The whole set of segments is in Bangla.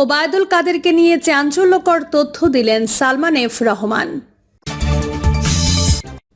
ওবায়দুল কাদেরকে নিয়ে চাঞ্চল্যকর তথ্য দিলেন সালমান এফ রহমান।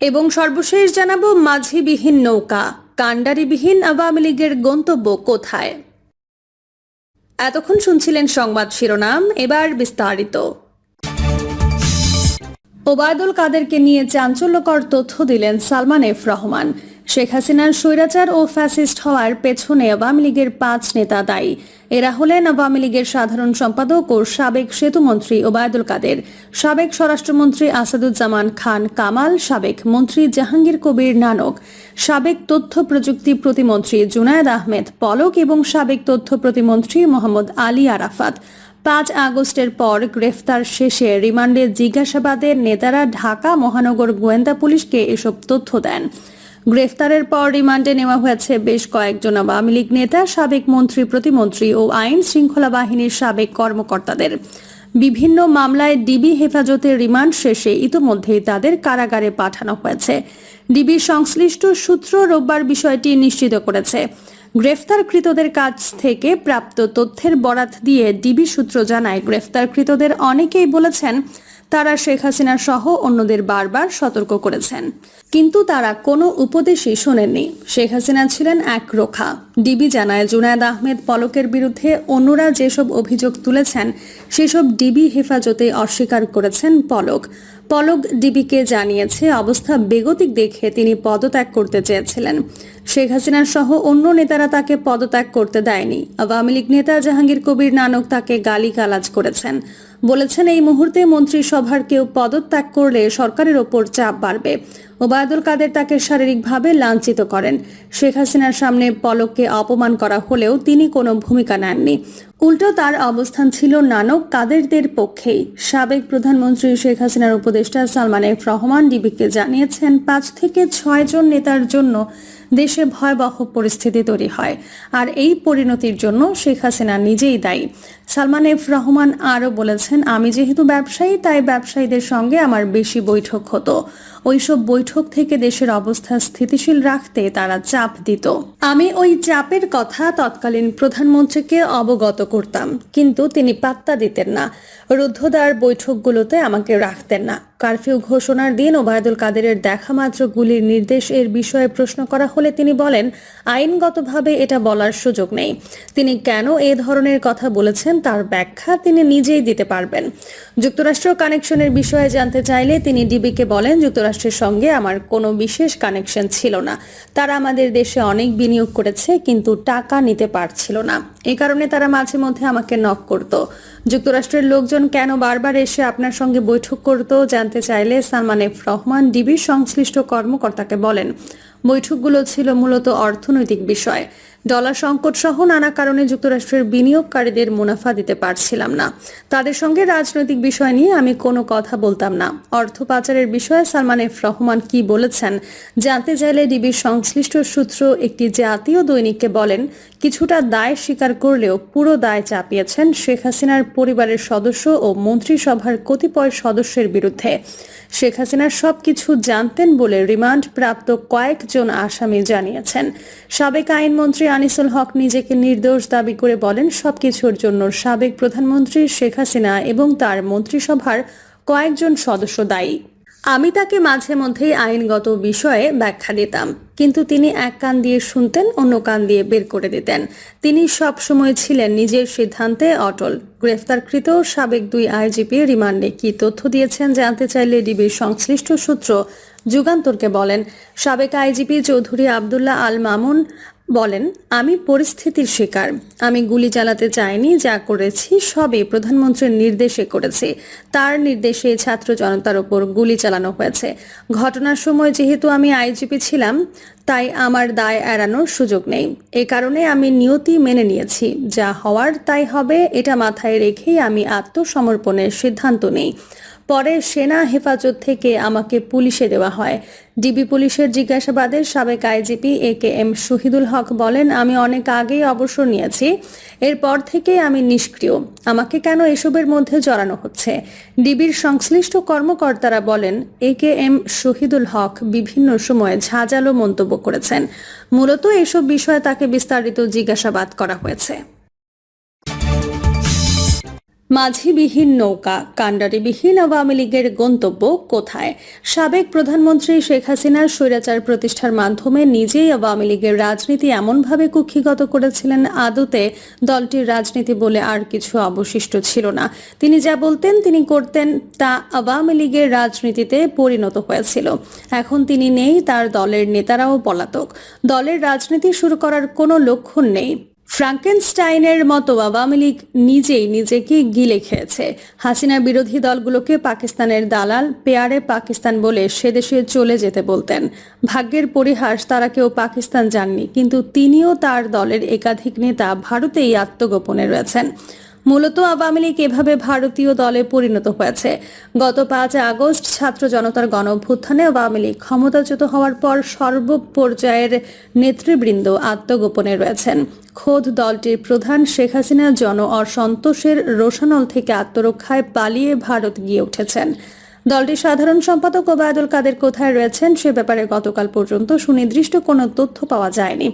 এবং সর্বশেষ জানাব মাঝিবিহীন নৌকা, কাণ্ডারিবিহীন আওয়ামী লীগের গন্তব্য কোথায়? এতক্ষণ শুনছিলেন সংবাদ শিরোনাম, এবার বিস্তারিত। ওবায়দুল কাদেরকে নিয়ে চাঞ্চল্যকর তথ্য দিলেন সালমান এফ রহমান। শেখ হাসিনার স্বৈরাচার ও ফ্যাসিস্ট হওয়ার পেছনে আওয়ামী লীগের পাঁচ নেতা দায়ী। এরা হলেন আওয়ামী লীগের সাধারণ সম্পাদক ও সাবেক সেতুমন্ত্রী ওবায়দুল কাদের, সাবেক স্বরাষ্ট্রমন্ত্রী আসাদুজ্জামান খান, কামাল, সাবেক মন্ত্রী জাহাঙ্গীর কবির নানক, সাবেক তথ্য প্রযুক্তি প্রতিমন্ত্রী জুনায়েদ আহমেদ পলক এবং সাবেক তথ্য প্রতিমন্ত্রী মোহাম্মদ আলী আরাফাত। পাঁচ আগস্টের পর গ্রেফতার শেষে রিমান্ডে জিজ্ঞাসাবাদের নেতারা ঢাকা মহানগর গোয়েন্দা পুলিশকে এসব তথ্য দেন। গ্রেফতারের পর রিমান্ডে নেওয়া হয়েছে বেশ কয়েকজন আওয়ামী লীগ নেতা, সাবেক মন্ত্রী, প্রতিমন্ত্রী ও আইন শৃঙ্খলা বাহিনীর সাবেক কর্মকর্তাদের। বিভিন্ন মামলায় ডিবি হেফাজতের রিমান্ড শেষে ইতোমধ্যেই তাদের কারাগারে পাঠানো হয়েছে। ডিবি সংশ্লিষ্ট সূত্র রোববার বিষয়টি নিশ্চিত করেছে। গ্রেফতারকৃতদের কাছ থেকে প্রাপ্ত তথ্যের বরাত দিয়ে ডিবি সূত্র জানায়, গ্রেফতারকৃতদের অনেকেই বলেছেন, তারা শেখ হাসিনা সহ অন্যদের বারবার সতর্ক করেছেন। কিন্তু তারা কোনো উপদেশই শোনেননি। শেখ হাসিনা ছিলেন এক রোখা। ডিবি জানায়, জুনায়দ আহমেদ পলকের বিরুদ্ধে অন্যরা যেসব অভিযোগ তুলেছেন, সেসব ডিবি হেফাজতে অস্বীকার করেছেন পলক। পলক ডিবিকে জানিয়েছে, অবস্থা বেগতিক দেখে তিনি পদত্যাগ করতে চেয়েছিলেন। শেখ হাসিনার সহ অন্য নেতারা তাকে পদত্যাগ করতে দেয়নি। আওয়ামী লীগ নেতা জাহাঙ্গীর কবির নানক তাকে গালিগালাজ করেছেন। বলেছেন, এই মুহূর্তে মন্ত্রিসভার কেউ পদত্যাগ করলে সরকারের ওপর চাপ বাড়বে। ওবায়দুল কাদের তাকে শারীরিকভাবে লাঞ্ছিত করেন। শেখ হাসিনার সামনে পলককে অপমান করা হলেও তিনি কোনো ভূমিকা নেননি। উল্টো তার অবস্থান ছিল নানক কাদেরদের পক্ষেই সাবেক প্রধানমন্ত্রী শেখ হাসিনার উপদেষ্টা সালমান এফ রহমান ডিবিকে জানিয়েছেন, পাঁচ থেকে ছয় জন নেতার জন্য দেশে ভয়াবহ পরিস্থিতি তৈরি হয়, আর এই পরিণতির জন্য শেখ হাসিনা নিজেই দায়ী। সালমান এফ রহমান আরও বলেছেন, আমি যেহেতু ব্যবসায়ী, তাই ব্যবসায়ীদের সঙ্গে আমার বেশি বৈঠক হতো। ওইসব বৈঠক থেকে দেশের অবস্থা স্থিতিশীল রাখতে তারা চাপ দিত। আমি ওই চাপের কথা তৎকালীন প্রধানমন্ত্রীকে অবগত করতাম কিন্তু তিনি পাত্তা দিতেন না। রুদ্ধদ্বার বৈঠকগুলোতে আমাকে রাখতেন না। কারফিউ ঘোষণার দিন ওবায়দুল কাদেরের দেখা মাত্র গুলির নির্দেশ এর বিষয়ে প্রশ্ন করা হলে তিনি বলেন, আইনগতভাবে এটা বলার সুযোগ নেই। তিনি কেন এ ধরনের কথা বলেছেন তার ব্যাখ্যা তিনি নিজেই দিতে পারবেন। যুক্তরাষ্ট্র কানেকশনের বিষয়ে জানতে চাইলে তিনি ডিবিকে বলেন, যুক্তরাষ্ট্রের সঙ্গে আমার কোনো বিশেষ কানেকশন ছিল না। তারা আমাদের দেশে অনেক বিনিয়োগ করেছে, কিন্তু টাকা নিতে পারছিল না। এ কারণে তারা মাঝে মধ্যে আমাকে নক করত। যুক্তরাষ্ট্রের লোকজন কেন বারবার এসে আপনার সঙ্গে বৈঠক করত জানতে চাইলে সালমান এফ রহমান ডিবির সংশ্লিষ্ট কর্মকর্তাকে বলেন। বৈঠকগুলো ছিল মূলত অর্থনৈতিক বিষয়। ডলার সংকট সহ নানা কারণে যুক্তরাষ্ট্রের বিনিয়োগকারীদের মুনাফা দিতে পারছিলাম না। তাদের সঙ্গে রাজনৈতিক বিষয় নিয়ে আমি কোনো কথা বলতাম না। অর্থ পাচারের বিষয়ে সালমান এফ রহমান কি বলেছেন জানতে চাইলে ডিবির সংশ্লিষ্ট সূত্র একটি জাতীয় দৈনিককে বলেন, কিছুটা দায় স্বীকার করলেও পুরো দায় চাপিয়েছেন শেখ হাসিনার পরিবারের সদস্য ও মন্ত্রিসভার কতিপয় সদস্যের বিরুদ্ধে। শেখ হাসিনা সবকিছু জানতেন বলে রিমান্ড প্রাপ্ত কয়েকজন আসামি জানিয়েছেন। সাবেক আইনমন্ত্রী আনিসুল হক নিজেকে নির্দোষ দাবি করে বলেন, সবকিছুর জন্য সাবেক প্রধানমন্ত্রী শেখ হাসিনা এবং তার মন্ত্রিসভার কয়েকজন সদস্য দায়ী। আমি তাকে মাঝে মধ্যেই আইনগত বিষয়ে ব্যাখ্যা দিতাম, কিন্তু তিনি এক কান দিয়ে শুনতেন, অন্য কান দিয়ে বের করে দিতেন। তিনি সব সময় ছিলেন নিজের সিদ্ধান্তে অটল। গ্রেফতারকৃত সাবেক দুই আইজিপি রিমান্ডে কি তথ্য দিয়েছেন জানতে চাইলে ডিবির সংশ্লিষ্ট সূত্র যুগান্তরকে বলেন। সাবেক আইজিপি চৌধুরী আবদুল্লাহ আল মামুন বলেন, আমি পরিস্থিতির শিকার। আমি গুলি চালাতে চাইনি, যা করেছি সবই প্রধানমন্ত্রীর নির্দেশে করেছি। তার নির্দেশে ছাত্র জনতার ওপর গুলি চালানো হয়েছে। ঘটনার সময় যেহেতু আমি আইজিপি ছিলাম, তাই আমার দায় এড়ানোর সুযোগ নেই। এ কারণে আমি নিয়তি মেনে নিয়েছি। যা হওয়ার তাই হবে, এটা মাথায় রেখেই আমি আত্মসমর্পণের সিদ্ধান্ত নেই। পরে সেনা হেফাজত থেকে আমাকে পুলিশে দেওয়া হয়। ডিবি পুলিশের জিজ্ঞাসাবাদে সাবেক IGP A K M Shahidul Haque বলেন, আমি অনেক আগেই অবসর নিয়েছি। এরপর থেকেই আমি নিষ্ক্রিয়। আমাকে কেন এসবের মধ্যে জড়ানো হচ্ছে? ডিবির সংশ্লিষ্ট কর্মকর্তারা বলেন, এ কে এম শহীদুল হক বিভিন্ন সময়ে ঝাঁঝালো মন্তব্য করেছেন। মূলত এসব বিষয়ে তাকে বিস্তারিত জিজ্ঞাসাবাদ করা হয়েছে। মাঝিবিহীন নৌকা, কাণ্ডারিবিহীন আওয়ামী লীগের গন্তব্য কোথায়? সাবেক প্রধানমন্ত্রী শেখ হাসিনার স্বৈরাচার প্রতিষ্ঠার মাধ্যমে নিজেই আওয়ামী লীগের রাজনীতি এমনভাবে কুক্ষিগত করেছিলেন আদতে, দলটির রাজনীতি বলে আর কিছু অবশিষ্ট ছিল না। তিনি যা বলতেন, তিনি করতেন, তা আওয়ামী লীগের রাজনীতিতে পরিণত হয়েছিল। এখন তিনি নেই, তার দলের নেতারাও পলাতক। দলের রাজনীতি শুরু করার কোনো লক্ষণ নেই। ফ্রাঙ্কেনস্টাইনের মতো আওয়ামী লীগ নিজেই নিজেকে গিলে খেয়েছে। হাসিনা বিরোধী দলগুলোকে পাকিস্তানের দালাল, পেয়ারে পাকিস্তান বলে সেদেশে চলে যেতে বলতেন। ভাগ্যের পরিহাস, তারা কেউ পাকিস্তান যাননি, কিন্তু তিনিও তার দলের একাধিক নেতা ভারতেই আত্মগোপনে রয়েছেন। মূলত আওয়ামী লীগ এভাবে ভারতীয় দলে পরিণত হয়েছে। গত পাঁচ আগস্ট ছাত্র জনতার গণভ্যুত্থানে আওয়ামী লীগ ক্ষমতাচ্যুত হওয়ার পর সর্বপর্যায়ের নেতৃবৃন্দ আত্মগোপনে রয়েছেন। খোদ দলটির প্রধান শেখ হাসিনা জন অসন্তোষের রোশানল থেকে আত্মরক্ষায় পালিয়ে ভারত গিয়ে উঠেছেন। দলটির সাধারণ সম্পাদক ওবায়দুল কাদের কোথায় রয়েছেন সে ব্যাপারে গতকাল পর্যন্ত সুনির্দিষ্ট কোনো তথ্য পাওয়া যায়নি।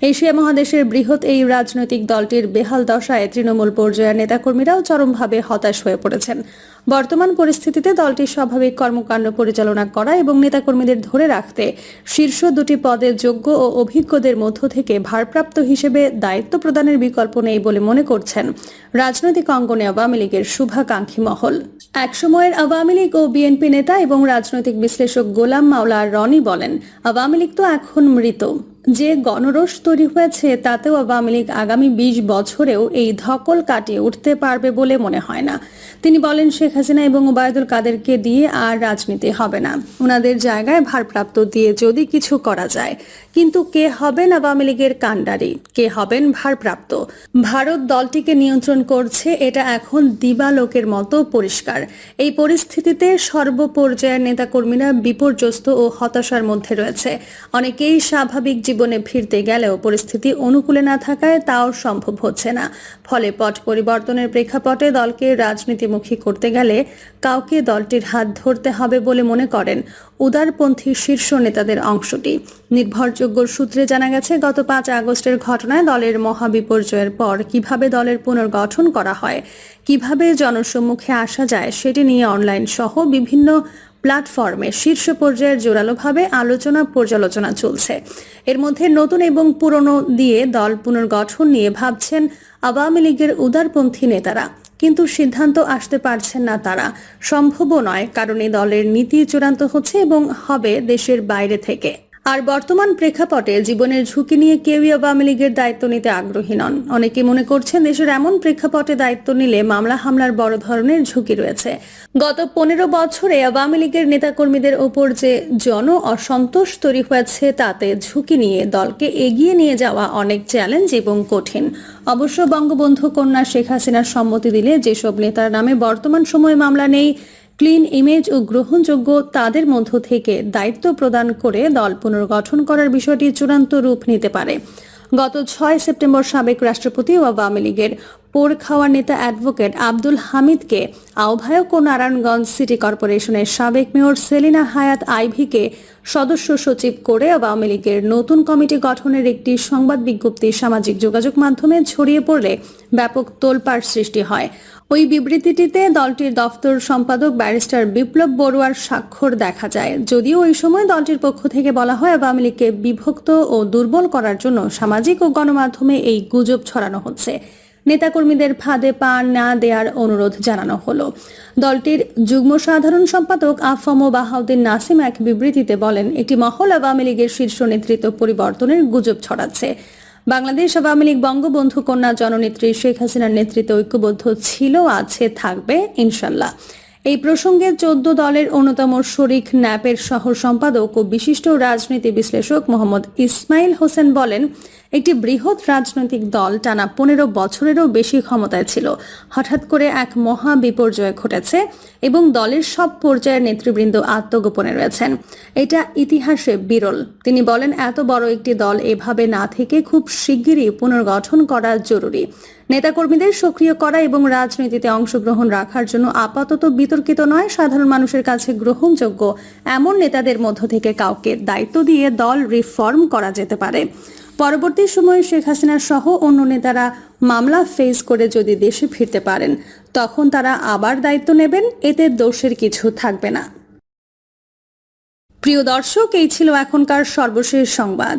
এশিয়া মহাদেশের বৃহৎ এই রাজনৈতিক দলটির বেহাল দশায় তৃণমূল পর্যায়ের নেতাকর্মীরাও চরমভাবে হতাশ হয়ে পড়েছেন। বর্তমান পরিস্থিতিতে দলটির স্বাভাবিক কর্মকাণ্ড পরিচালনা করা এবং নেতাকর্মীদের ধরে রাখতে শীর্ষ দুটি পদে যোগ্য ও অভিজ্ঞদের মধ্য থেকে ভারপ্রাপ্ত হিসেবে দায়িত্ব প্রদানের বিকল্প নেই বলে মনে করছেন রাজনৈতিক অঙ্গনে আওয়ামী লীগের শুভাকাঙ্ক্ষী মহল। একসময়ের আওয়ামী লীগ ও বিএনপি নেতা এবং রাজনৈতিক বিশ্লেষক গোলাম মাওলা রনি বলেন আওয়ামী লীগ তো এখন মৃত। যে গণরোষ তৈরি হয়েছে, তাতেও আওয়ামী লীগ আগামী বিশ বছরেও এই ধকল কাটিয়ে উঠতে পারবে বলে মনে হয় না। তিনি বলেন, শেখ হাসিনা এবং ওবায়দুল কাদেরকে দিয়ে আর রাজনীতি হবে না। ওনাদের জায়গায় ভারপ্রাপ্ত দিয়ে যদি কিছু করা যায়। কিন্তু কে হবেন আওয়ামী লীগের কাণ্ডারি? কে হবেন ভারপ্রাপ্ত? ভারত দলটিকে নিয়ন্ত্রণ করছে, এটা এখন দিবালোকের মতো পরিষ্কার। এই পরিস্থিতিতে সর্বপর্যায়ের নেতাকর্মীরা বিপর্যস্ত ও হতাশার মধ্যে রয়েছে। অনেকেই স্বাভাবিক জীবনে ফিরতে গেলেও পরিস্থিতি অনুকূলে না থাকায় তাও সম্ভব হচ্ছে না। ফলে পট পরিবর্তনের প্রেক্ষাপটে দলকে রাজনীতিমুখী করতে গেলে কাউকে দলটির হাত ধরতে হবে বলে মনে করেন উদারপন্থী শীর্ষ নেতাদের অংশটি। নির্ভরযোগ্য সূত্রে জানা গেছে, গত পাঁচ আগস্টের ঘটনায় দলের মহাবিপর্যয়ের পর কীভাবে দলের পুনর্গঠন করা হয়, কীভাবে জনসম্মুখে আসা যায় সেটি নিয়ে অনলাইন সহ বিভিন্ন প্ল্যাটফর্মে শীর্ষ পর্যায়ের জোরালোভাবে আলোচনা পর্যালোচনা চলছে। এর মধ্যে নতুন এবং পুরনো দিয়ে দল পুনর্গঠন নিয়ে ভাবছেন আওয়ামী লীগের উদারপন্থী নেতারা। কিন্তু সিদ্ধান্ত আসতে পারছেন না তারা। সম্ভব নয় কারণ এই দলের নীতি চূড়ান্ত হচ্ছে এবং হবে দেশের বাইরে থেকে। আর বর্তমান প্রেক্ষাপটে জীবনের ঝুঁকি নিয়ে কেউই আওয়ামী লীগের দায়িত্ব নিতে আগ্রহী নন। অনেকে মনে করছেন দেশের এমন প্রেক্ষাপটে দায়িত্ব নিলে মামলা হামলার বড় ধরনের ঝুঁকি রয়েছে। গত পনেরো বছরে আওয়ামী লীগের নেতাকর্মীদের ওপর যে জন অসন্তোষ তৈরি হয়েছে, তাতে ঝুঁকি নিয়ে দলকে এগিয়ে নিয়ে যাওয়া অনেক চ্যালেঞ্জ এবং কঠিন। অবশ্য বঙ্গবন্ধু কন্যা শেখ হাসিনার সম্মতি দিলে যেসব নেতার নামে বর্তমান সময়ে মামলা নেই ক্লিন ইমেজ ও গ্রহণযোগ্য তাদের মধ্য থেকে দায়িত্ব প্রদান করে দল পুনর্গঠন করার বিষয়টি চূড়ান্ত রূপ নিতে পারে। গত ছয় সেপ্টেম্বর সাবেক রাষ্ট্রপতি ও আওয়ামী লীগের পোর খাওয়ার নেতা অ্যাডভোকেট আব্দুল হামিদকে আহ্বায়ক ও নারায়ণগঞ্জ সিটি কর্পোরেশনের সাবেক মেয়র সেলিনা হায়াত আইভিকে সদস্য সচিব করে আওয়ামী লীগের নতুন কমিটি গঠনের একটি সংবাদ বিজ্ঞপ্তি সামাজিক যোগাযোগ মাধ্যমে ছড়িয়ে পড়লে ব্যাপক তোলপাড় সৃষ্টি হয়। ওই বিবৃতিটিতে দলটির দফতর সম্পাদক ব্যারিস্টার বিপ্লব বড়ুয়ার স্বাক্ষর দেখা যায়। যদিও ওই সময় দলটির পক্ষ থেকে বলা হয় আওয়ামী লীগকে বিভক্ত ও দুর্বল করার জন্য সামাজিক ও গণমাধ্যমে এই গুজব ছড়ানো হচ্ছে। নেতাকর্মীদের ফাঁদে পা না দেওয়ার অনুরোধ জানানো হলো। দলটির যুগ্ম সাধারণ সম্পাদক আফম বাহাউদ্দিন নাসিম এক বিবৃতিতে বলেন, একটি মহল আওয়ামী লীগের শীর্ষ নেতৃত্ব পরিবর্তনের গুজব ছড়াচ্ছে। বাংলাদেশ আওয়ামী লীগ বঙ্গবন্ধু কন্যা জননেত্রী শেখ হাসিনার নেতৃত্বে ঐক্যবদ্ধ ছিল আছে থাকবে ইনশাল্লাহ। এই প্রসঙ্গে চোদ্দ দলের অন্যতম শরিক ন্যাপের শহর সম্পাদক ও বিশিষ্ট রাজনীতি বিশ্লেষক মোহাম্মদ ইসমাইল হোসেন বলেন, একটি বৃহৎ রাজনৈতিক দল টানা পনেরো বছরেরও বেশি ক্ষমতায় ছিল। হঠাৎ করে এক মহা বিপর্যয় ঘটেছে এবং দলের সব পর্যায়ের নেতৃবৃন্দ আত্মগোপনে রয়েছেন। এটা ইতিহাসে বিরল। তিনি বলেন, এত বড় একটি দল এভাবে না থেকে খুব শিগগিরই পুনর্গঠন করা জরুরি। নেতাকর্মীদের সক্রিয় করা এবং রাজনীতিতে অংশগ্রহণ রাখার জন্য আপাতত বিতর্কিত নয়, সাধারণ মানুষের কাছে গ্রহণযোগ্য এমন নেতাদের মধ্য থেকে কাউকে দায়িত্ব দিয়ে দল রিফর্ম করা যেতে পারে। পরবর্তী সময়ে শেখ হাসিনা সহ অন্য নেতারা মামলা ফেস করে যদি দেশে ফিরতে পারেন, তখন তারা আবার দায়িত্ব নেবেন, এতে দোষের কিছু থাকবে না। প্রিয় দর্শক, এই ছিল এখনকার সর্বশেষ সংবাদ।